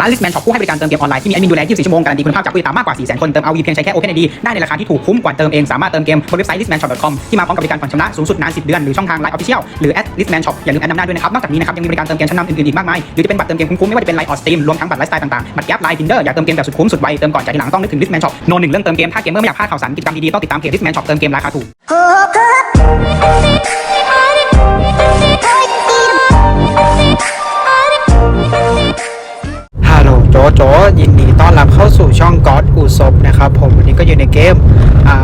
ร้าน Listman Shop ผู้ให้บริการเติมเกมออนไลน์ที่มีแอดมินดูแล 24 ชั่วโมงการันตีคุณภาพจากผู้ติดตามมากกว่า 400,000 คน เติมเอาวีเพียงใช้แค่ OpenID ได้ในราคาที่ถูกคุ้มกว่าเติมเอง สามารถเติมเกมบนเว็บไซต์ listmanshop.com ที่มาพร้อมกับบริการผ่อนชำระสูงสุดนาน 10 เดือน หรือช่องทาง Line Official หรือแอด @listman shop อย่าลืมแอดนำหน้าด้วยนะครับ นอกจากนี้นะครับ ยังมีบริการเติมเกมชั้นนำอื่นๆอีกมากมาย หรือจะเป็นบัตรเติมเกมคุ้มๆไม่ว่าจะเป็น Line or Steam รวมทั้งบัตรไลฟ์สไตล์ต่างๆบัตรแก๊ป Line Tinder อยากเติมเกมแบบสุดคุ้มสุดไวเติมก่อนจ่ายทีหลังต้องนึกถึง Listman Shop โนหนึ่งเรื่องเติมเกมถ้าเกมเมอร์ไม่อยากพลาดข่าวสารกิจกรรมดีๆต้องติดตามเพจ Listman Shop เติมเกมราคาถูก โจยินดีต้อนรับเข้าสู่ช่องก็อดอูซบนะครับผมวันนี้ก็อยู่ในเกม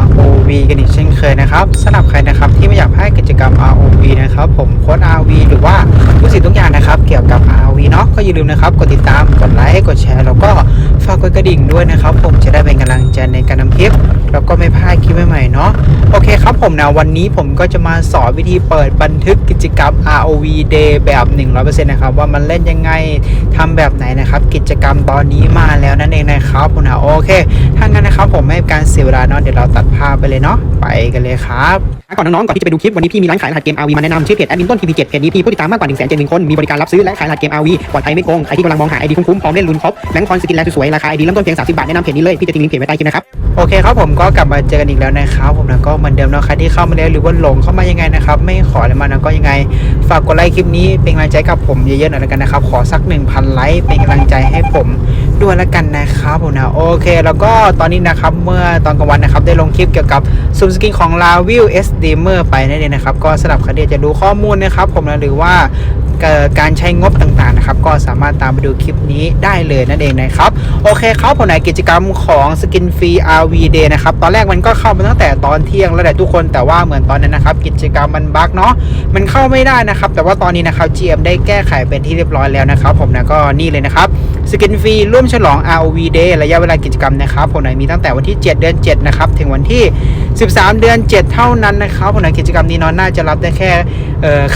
ROV กันอีกเช่นเคยนะครับสำหรับใครนะครับที่ไม่อยากพลาดกิจกรรม ROV นะครับผมโค้ด ROV หรือว่าทุกสิ่งทุกอย่างนะครับ เกี่ยวกับ ROV เนาะก็อย่าลืมนะครับกดติดตามกดไลค์กดแชร์แล้วก็ฝากกดกระดิ่งด้วยนะครับ ผมจะได้เป็นกำลังใจในการนำคลิป แล้วก็ไม่พลาดคลิปใหม่ๆเนาะโอเคครับผมนะวันนี้ผมก็จะมาสอนวิธีเปิดบันทึกกิจกรรม ROV Day แบบ 100%นะครับว่ามันเล่นยังไงทำแบบไหนนะครับ กิจกรรมตอนนี้มาแล้วนั่นเองนะครับผมนะโอเคถ้างั้นนะครับผมไม่ให้การเสียเวลาเนาะเดี๋ยวเราตัดภาพไปเลยเนาะไปกันเลยครับก่อนน้องๆก่อนที่จะไปดูคลิปวันนี้พี่มีร้านขายรหัสเกม RV มาแนะนำชื่อเพจแอดมินต้นทีวีเจ็ดเพจนี้พี่ผู้ติดตามมากกว่า1นึ่งแสนเจ็ดหมื่นคนมีบริการรับซื้อและขายรหัสเกม RV ปลอดภัยไม่โกงใครที่กำลังมองหาไอดีคุ้มๆพร้อมเล่นลุ้นครบแบงค์คอนสกินแลนด์สวยๆราคาไอดีเริ่มต้นเพียง30บาทแนะนำเพจนี้เลยพี่จะทิ้งลิงก์เพจไว้ใต้คลิปนะครับโอเคครับผมก็กลับมาเจอกันอีกแล้วนะครับผมนะก็เหมือนเดิมเนาะใครที่เข้ามาแล้วหรือว่าหลงเข้ามายังไงนะครับไม่ขออะไรมานะก็ยังไง ฝากกดไลค์คลิปนี้เป็นกำลังใจกับผมเยอะๆหน่อยแล้วกันนะครับขอสัก 1,000ไลค์เป็นกำลังใจให้ผมด้วยแล้วกันนะครับผมนะโอเค แล้วก็ตอนนี้นะครับเมื่อตอนกลางวันนะครับได้ลงคลิปเกี่ยวกับซูมสกินของ l a v i l S d m e r ไปนั่นเองนะครับ ก็สำหรับใครที่จะดูข้อมูลนะครับ ผมนะหรือว่าการใช้งบต่างๆนะครับ ก็สามารถตามไปดูคลิปนี้ได้เลยนั่นเองนะครับ โอเคครับผมในกิจกรรมของสกินฟรี RV Day นะครับ ตอนแรกมันก็เข้ามาตั้งแต่ตอนเที่ยงแล้วแหละทุกคนแต่ว่าเหมือนตอนนั้นนะครับ กิจกรรมมันบั๊กเนาะมันเข้าไม่ได้นะครับ แต่ว่าตอนนี้นะครับ GM ได้แก้ไขเป็นที่เรียบร้อยแล้วนะครับ ผมนะก็นี่เลยนะครับ สกินฟรีร่วมฉลอง ROV Day ระยะเวลากิจกรรมนะครับผมหนมีตั้งแต่วันที่ 7 เดือน 7 นะครับ ถึงวันที่ 13 เดือน 7 เท่านั้นนะครับผมหนกิจกรรมนี้เนาะน่าจะรับได้แค่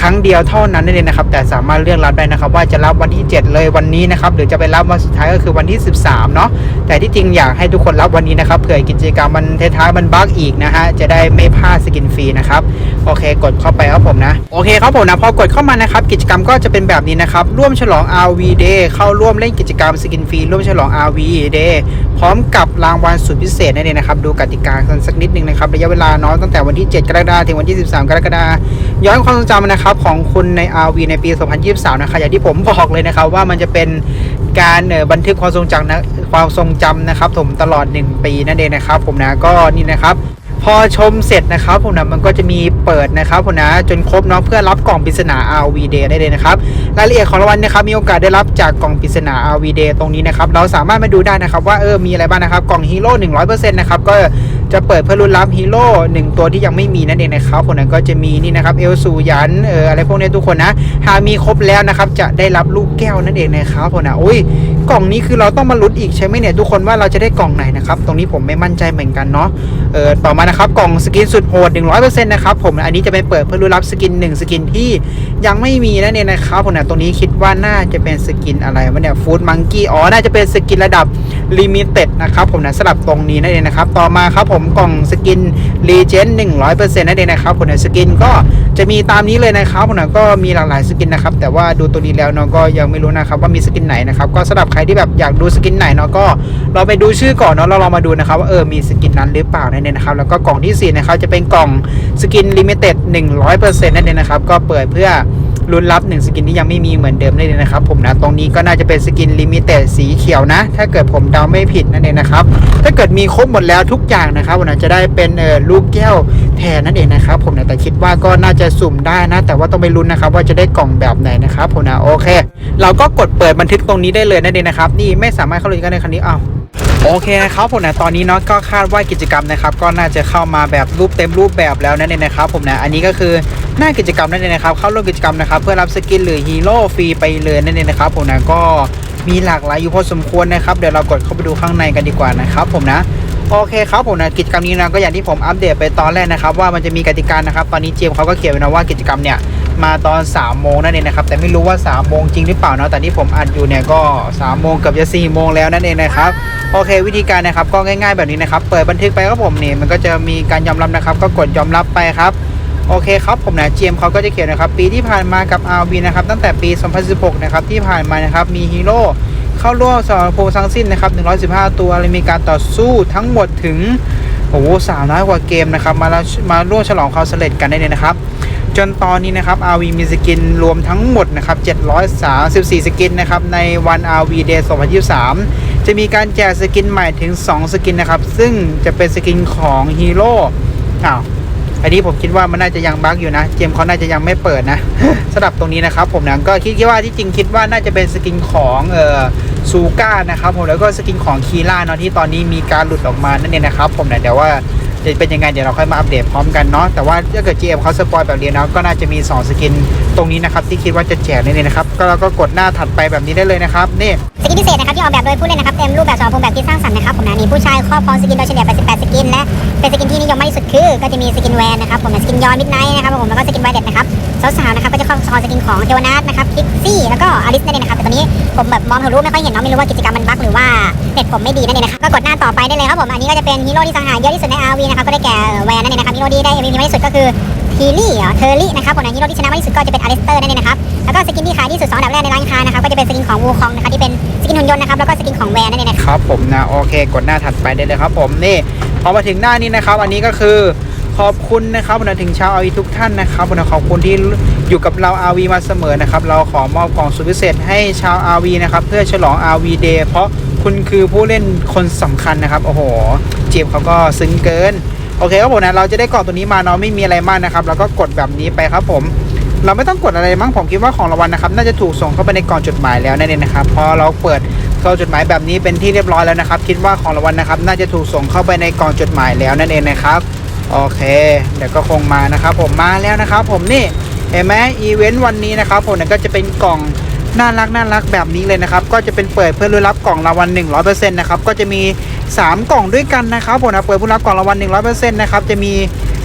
ครั้งเดียวเท่านั้นนั่นเองนะครับ แต่สามารถเลือกรับได้นะครับ ว่าจะรับวันที่ 7 เลยวันนี้นะครับหรือจะไปรับวันสุดท้ายก็คือวันที่ 13 เนาะแต่ที่จริงอยากให้ทุกคนรับวันนี้นะครับเผื่อกิจกรรมมันท้ายๆมันบั๊กอีกนะฮะจะได้ไม่พลาดสกินฟรีนะครับโอเค กดเข้าไปครับผมนะโอเคครับผมนะพอกดเข้ามานะครับกิจกรรมก็จะเป็นแบบนี้นะครับร่วมฉลอง RV Day เข้าร่วมเล่นกิจกรรมสกินฟรีร่วมฉลอง RV Day พร้อมกับรางวัลสุดพิเศษนั่นเองนะครับ ดูกติกากันสักนิดนึงนะครับ ระยะเวลาเนาะตั้งแต่วันที่ 7 กรกฎาคมถึงวันที่ 13 กรกฎาคมย้อนความทรงจำนะครับของคุณใน RV ในปี 2023 นะครับอย่างที่ผมบอกเลยนะครับว่ามันจะเป็นการบันทึกความทรงจำนะความทรงจำนะครับผมตลอด 1 ปีนั่นเองนะครับ ผมนะก็นี่นะครับ พอชมเสร็จนะครับผมนะมันก็จะมีเปิดนะครับผมนะจนครบเนาะเพื่อรับกล่องปริศนา RV Day ได้เลยนะครับรายละเอียดของรางวัลนะครับมีโอกาสได้รับจากกล่องปริศนา RV Day ตรงนี้นะครับเราสามารถมาดูได้นะครับว่าเออมีอะไรบ้างนะครับกล่องฮีโร่100%นะครับก็ จะเปิดเพื่อรุนรับฮีโร่หนึ่งตัวที่ยังไม่มีนั่นเองนะครับผมนั้นก็จะมีนี่นะครับเอลซูยันเอออะไรพวกนี้ทุกคนนะหากมีครบแล้วนะครับจะได้รับลูกแก้วนั่นเองนะครับผมนะอุ้ยกล่องนี้คือเราต้องมาลุ้นอีกใช่ไหมเนี่ยทุกคนว่าเราจะได้กล่องไหนนะครับตรงนี้ผมไม่มั่นใจเหมือนกันเนาะเออต่อมานะครับกล่องสกินสุดโหด100%นะครับผมอันนี้จะไปเปิดเพื่อรู้รับสกิน 1 สกินที่ยังไม่มีนั่นเองนะครับผมเนี่ยตรงนี้คิดว่าน่าจะเป็นสกินอะไรวะเนี่ยฟู้ดมังกี้อ๋อน่าจะเป็นสกินระดับลิมิเต็ดนะครับผมนะสลับตรงนี้นั่นเองนะครับต่อมาครับผมกล่องสกินรีเจน100%นั่นเองนะครับผมเนี่ยสกินก็จะมีตามนี้เลยนะครับผมนะก็มีหลากหลายสกินนะครับแต่ว่าดูตัวนี้แล้วเนาะก็ยังไม่รู้นะครับว่ามีสกินไหนนะครับก็สำหรับใครที่แบบอยากดูสกินไหนเนาะก็เราไปดูชื่อก่อนเนาะเราลองมาดูนะครับว่าเออมีสกินนั้นหรือเปล่านั่นเองนะครับแล้วก็กล่องที่4นะครับจะเป็นกล่องสกินลิมิเต็ด100%นั่นเองนะครับก็เปิดเพื่อ ลุ้นรับ1สกินที่ยังไม่มีเหมือนเดิมนั่เองนะครับผมนะตรงนี้ก็น่าจะเป็นสกินลิมิเต็ดสีเขียวนะ ถ้าเกิดผมเดาไม่ผิดนั่นเองนะครับถ้าเกิดมีครบหมดแล้วทุกอย่างนะครับผมนะจะได้เป็นเออลูกแก้วแทนนั่นเองนะครับผมนะแต่คิดว่าก็น่าจะสุ่มได้นะ แต่ว่าต้องไปลุ้นนะครับว่าจะได้กล่องแบบไหนนะครับผมนะโอเค เราก็กดเปิดบันทึกตรงนี้ได้เลยนั่นเองนะครับนี่ไม่สามารถเข้าเลยกันในคันนี้อ้าว โอเคนะครับผมนะตอนนี้เนาะก็คาดว่ากิจกรรมนะครับก็น่าจะเข้ามาแบบรูปเต็มรูปแบบแล้วนั่นเองนะครับผมนะอันนี้ก็คือหน้ากิจกรรมนั่นเองนะครับเข้าร่วมกิจกรรมนะครับเพื่อรับสกินหรือฮีโร่ฟรีไปเลยนั่นเองนะครับผมนะก็มีหลากหลายอยู่พอสมควรนะครับเดี๋ยวเรากดเข้าไปดูข้างในกันดีกว่านะครับผมนะโอเคครับผมนะกิจกรรมนี้นะก็อย่างที่ผมอัปเดตไปตอนแรกนะครับว่ามันจะมีกติกานะครับตอนนี้เจมเขาก็เขียนไว้นะว่ากิจกรรมเนี่ย มาตอน3ามโมงนั่นเองนะครับ แต่ไม่รู้ว่า3ามโมงจริงหรือเปล่าเนาะแต่ที่ผมอัดอยู่เนี่ยก็3ามโมงเกือบจะ4ี่โมงแล้วนั่นเองนะครับโอเค วิธีการนะครับก็ง่ายๆแบบนี้นะครับ เปิดบันทึกไปครับผมนี่มันก็จะมีการยอมรับนะครับ ก็กดยอมรับไปครับโอเคครับผมนะเจมเขาก็จะเขียนนะครับ ปีที่ผ่านมากับ RV นะครับตั้งแต่ปี 2016 นะครับที่ผ่านมานะครับมีฮีโร่เข้าร่วมสมรภูมิทั้งสิ้นนะครับ 115 ตัวเลยมีการต่อสู้ทั้งหมดถึงโอ้โหสามร้อยกว่าเกมนะครับมาแล้วมาร่วมฉลองความสำเร็จกันได้เลยนะครับ จนตอนนี้นะครับ RV มีสกินรวมทั้งหมดนะครับ734 สกินนะครับในวัน RV Day 2023 จะมีการแจกสกินใหม่ถึง 2 สกินนะครับ ซึ่งจะเป็นสกินของฮีโร่อ้าวอันนี้ผมคิดว่ามันน่าจะยังบั๊กอยู่นะเจมเขาน่าจะยังไม่เปิดนะสำหรับตรงนี้นะครับ ผมนะก็คิดว่าที่จริงคิดว่าน่าจะเป็นสกินของเอ่อซูก้านะครับผมแล้วก็สกินของคีล่าเนาะที่ตอนนี้มีการหลุดออกมานั่นเองนะครับ ผมนะเดี๋ยวว่า จะเป็นยังไงเดี๋ยวเราค่อยมาอัปเดตพร้อมกันเนาะแต่ว่าถ้าเกิด GM เขาสปอยแบบนี้นะก็น่าจะมี 2 สกินตรงนี้นะครับที่คิดว่าจะแจกนี่นเองนะครับก็เราก็กดหน้าถัดไปแบบนี้ได้เลยนะครับนี่ สกินพิเศษนะครับที่ออกแบบโดยผู้เล่นนะครับเต็มรูปแบบสมรภูมิแบบคิดสร้างสรรค์นะครับผมนะมีผู้ชายครอบครองสกินโดยเฉลี่ย88สกินและเป็นสกินที่นิยมมากที่สุดคือ ก็จะมีสกินแวนนะครับผมนะสกินยอนมิดไนท์นะครับผมแล้วก็สกินไวเด็ดนะครับสาวๆนะครับก็จะครอบครองสกินของเทวนาทนะครับคิกซี่แล้วก็อลิสนั่นเองนะครับแต่ตอนนี้ผมแบบมองทะลุไม่ค่อยเห็นเนาะไม่รู้ว่ากิจกรรมมันบั๊กหรือว่าเน็ตผมไม่ดีนั่นเองนะครับก็กดหน้าต่อไปได้เลยครับผมอันนี้ก็จะเป็นฮีโร่ที่สังหารเยอะที่สุดใน RV นะครับก็ได้แก่แวนนั่นเองนะครับฮีโร่ที่ได้ MVP มากที่สุดก็คือ ทีลี่เหรอเทอร์ลี่นะครับผมนฮีโร่ที่ชนะมากที่สุดก็จะเป็นอลิสเตอร์นั่นเองนะครับแล้วก็สกินที่ขายที่สุดสองอันดับแรกในร้านค้านะครับก็จะเป็นสกินของวูคองนะครับที่เป็นสกินหุ่นยนต์นะครับแล้วก็สกินของแวนนั่นเองนะครับครับผมนะโอเคกดหน้าถัดไปได้เลยครับผมนี่พอมาถึงหน้านี้นะครับ อันนี้ก็คือขอบคุณนะครับนะถึงชาวอาวีทุกท่านนะครับนะขอบคุณที่อยู่กับเราอาวีมาเสมอนะครับเราขอมอบกล่องสุดพิเศษให้ชาวอาวีนะครับเพื่อฉลองอาวีเดย์เพราะคุณคือผู้เล่นคนสำคัญนะครับโอ้โหเจมส์เขาก็ซึ้งเกิน โอเคครับผมนะเราจะได้กล่องตัวนี้มาเนาะไม่มีอะไรมากนะครับเราก็กดแบบนี้ไปครับผม เราไม่ต้องกดอะไรมั้งผมคิดว่าของรางวัลนะครับ น่าจะถูกส่งเข้าไปในกล่องจดหมายแล้วนั่นเองนะครับพอเราเปิดกล่องจดหมายแบบนี้เป็นที่เรียบร้อยแล้วนะครับ คิดว่าของรางวัลนะครับ น่าจะถูกส่งเข้าไปในกล่องจดหมายแล้วนั่นเองนะครับโอเค เดี๋ยวก็คงมานะครับผมมาแล้วนะครับ ผมนี่เห็นไหมอีเวนต์วันนี้นะครับผมก็จะเป็นกล่องน่ารักน่ารักแบบนี้เลยนะครับ ก็จะเป็นเปิดเพื่อรับกล่องรางวัล100%นะครับก็จะมี 3 กล่องด้วยกันนะครับผมนะเปิดผู้รับกล่องรางวัล100%นะครับจะมี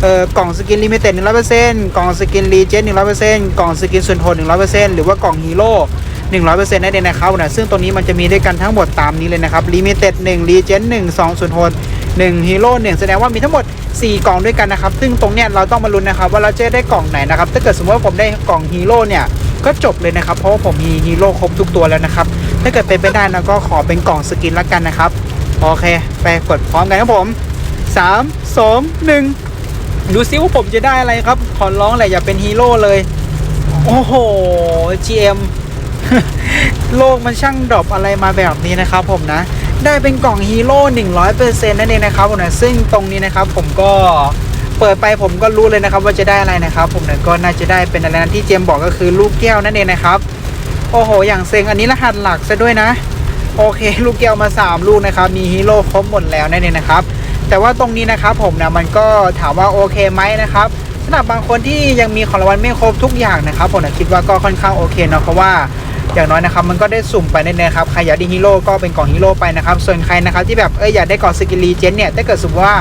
เอ่อกล่องสกินลิมิเต็ด100%กล่องสกินรีเจน100%กล่องสกินส่วนทน100%หรือว่ากล่องฮีโร่100%นั่นเองนะครับนะซึ่งตัวนี้มันจะมีด้วยกันทั้งหมดตามนี้เลยนะครับลิมิเต็ด1รีเจน1 2ส่วนทน1ฮีโร่1แสดงว่ามีทั้งหมด 4 กล่องด้วยกันนะครับ ซึ่งตรงเนี้ยเราต้องมาลุ้นนะครับ ว่าเราจะได้กล่องไหนนะครับ ถ้าเกิดสมมติว่าผมได้กล่องฮีโร่เนี่ยก็จบเลยนะครับ เพราะว่าผมมีฮีโร่ครบทุกตัวแล้วนะครับ ถ้าเกิดเป็นไปได้นะก็ขอเป็นกล่องสกินละกันนะครับ โอเค ไปกดพร้อมกันครับผม3 2 1ดูซิว่าผมจะได้อะไรครับ ขอร้องแหละอย่าเป็นฮีโร่เลย โอ้โห GM โลกมันช่างดรอปอะไรมาแบบนี้นะครับผมนะ ได้เป็นกล่องฮีโร่100%นั่นเองนะครับผมนะซึ่งตรงนี้นะครับผมก็เปิดไปผมก็รู้เลยนะครับว่าจะได้อะไรนะครับ ผมเนี่ยก็น่าจะได้เป็นอะไรนั้นที่เจมบอกก็คือลูกแก้วนั่นเองนะครับ โอ้โห อย่างเซ็งอันนี้รหัสหลักซะด้วยนะ โอเค ลูกแก้วมา 3 ลูกนะครับ มีฮีโร่ครบหมดแล้วนั่นเองนะครับ แต่ว่าตรงนี้นะครับผมนะมันก็ถามว่าโอเคไหมนะครับสำหรับบางคนที่ยังมีของรางวัลไม่ครบทุกอย่างนะครับผมนะคิดว่าก็ค่อนข้างโอเคเนาะเพราะว่าอย่างน้อยนะครับมันก็ได้สุ่มไปนั่นเองครับใครอยากได้ฮีโร่ก็เป็นกล่องฮีโร่ไปนะครับ ส่วนใครนะครับที่แบบเอออยากได้กล่องสกินรีเจนเนี่ยถ้าเกิดสมมติว่า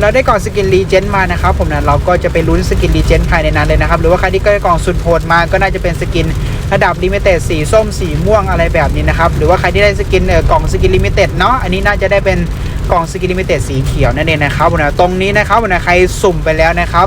เราได้กล่องสกินรีเจนมานะครับผมนะเราก็จะไปลุ้นสกินรีเจนภายในนั้นเลยนะครับหรือว่าใครที่ได้กล่องสุดโหดมาก็น่าจะเป็นสกิน ระดับลิมิเต็ดสีส้มสีม่วงอะไรแบบนี้นะครับ หรือว่าใครที่ได้สกินเออกล่องสกินลิมิเต็ดเนาะอันนี้น่าจะได้เป็นกล่องสกินลิมิเต็ดสีเขียวนั่นเองนะครับผมนะตรงนี้นะครับผมนะใครสุ่มไปแล้วนะครับ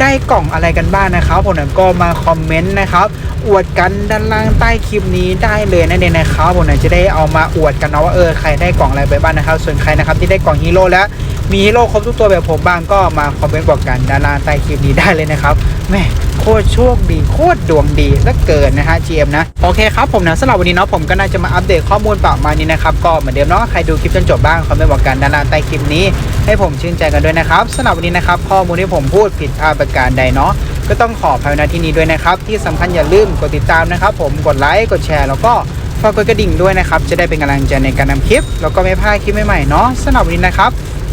ได้กล่องอะไรกันบ้างนะครับผมนะก็มาคอมเมนต์นะครับอวดกันด้านล่างใต้คลิปนี้ได้เลยนั่นเองนะครับผมนะจะได้เอามาอวดกันเนาะว่าเออใครได้กล่องอะไรไปบ้างนะครับ ส่วนใครนะครับที่ได้กล่องฮีโร่แล้ว มีฮีโร่ครบทุกตัวแบบผมบ้างก็มาคอมเมนต์บอกกันด้านล่างใต้คลิปนี้ได้เลยนะครับแม่โคตรโชคดี โคตรดวงดีเหลือเกินนะฮะ GM นะ โอเคครับผมนะสำหรับวันนี้เนาะผมก็น่าจะมาอัปเดตข้อมูลประมาณนี้นะครับ ก็เหมือนเดิมเนาะใครดูคลิปจนจบบ้างคอมเมนต์บอกกันด้านล่างใต้คลิปนี้ ให้ผมชื่นใจกันด้วยนะครับสำหรับวันนี้นะครับข้อมูลที่ผมพูดผิดพลาดประการใดเนาะก็ต้องขอภัยในที่นี้ด้วยนะครับ ที่สำคัญอย่าลืมกดติดตามนะครับผมกดไลค์กดแชร์แล้วก็ฝากกดกระดิ่งด้วยนะครับจะได้เป็นกำลังใจในการนำคลิป แล้วก็ไม่พลาดคลิปใหม่ๆเนาะสำหรับวันนี้นะครับ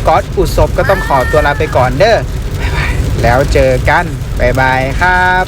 ก๊อตอุศบก็ต้องขอตัวลาไปก่อนเด้อแล้วเจอกันบายบายครับ